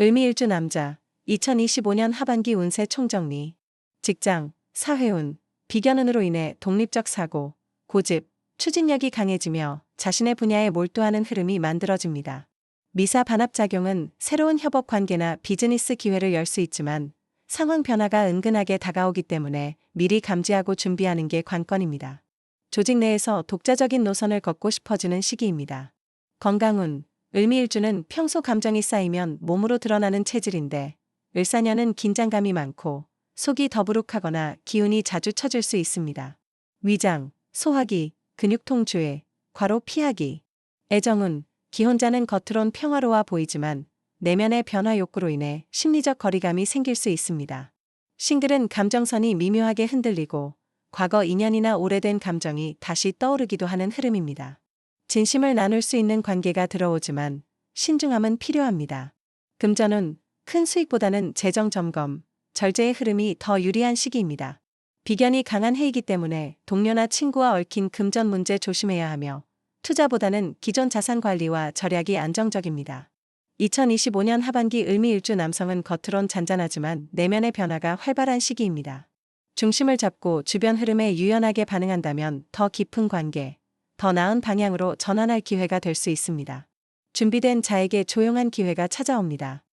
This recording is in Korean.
을미일주 남자 2025년 하반기 운세 총정리 직장, 사회운, 비견운으로 인해 독립적 사고, 고집, 추진력이 강해지며 자신의 분야에 몰두하는 흐름이 만들어집니다. 미사 반합작용은 새로운 협업 관계나 비즈니스 기회를 열 수 있지만 상황 변화가 은근하게 다가오기 때문에 미리 감지하고 준비하는 게 관건입니다. 조직 내에서 독자적인 노선을 걷고 싶어지는 시기입니다. 건강운, 을미일주는 평소 감정이 쌓이면 몸으로 드러나는 체질인데 을사년은 긴장감이 많고 속이 더부룩하거나 기운이 자주 처질 수 있습니다. 위장, 소화기, 근육통주의, 과로 피하기. 애정운, 기혼자는 겉으론 평화로워 보이지만 내면의 변화 욕구로 인해 심리적 거리감이 생길 수 있습니다. 싱글은 감정선이 미묘하게 흔들리고 과거 인연이나 오래된 감정이 다시 떠오르기도 하는 흐름입니다. 진심을 나눌 수 있는 관계가 들어오지만 신중함은 필요합니다. 금전은 큰 수익보다는 재정 점검, 절제의 흐름이 더 유리한 시기입니다. 비견이 강한 해이기 때문에 동료나 친구와 얽힌 금전 문제 조심해야 하며 투자보다는 기존 자산 관리와 절약이 안정적입니다. 2025년 하반기 을미일주 남성은 겉으론 잔잔하지만 내면의 변화가 활발한 시기입니다. 중심을 잡고 주변 흐름에 유연하게 반응한다면 더 깊은 관계, 더 나은 방향으로 전환할 기회가 될 수 있습니다. 준비된 자에게 조용한 기회가 찾아옵니다.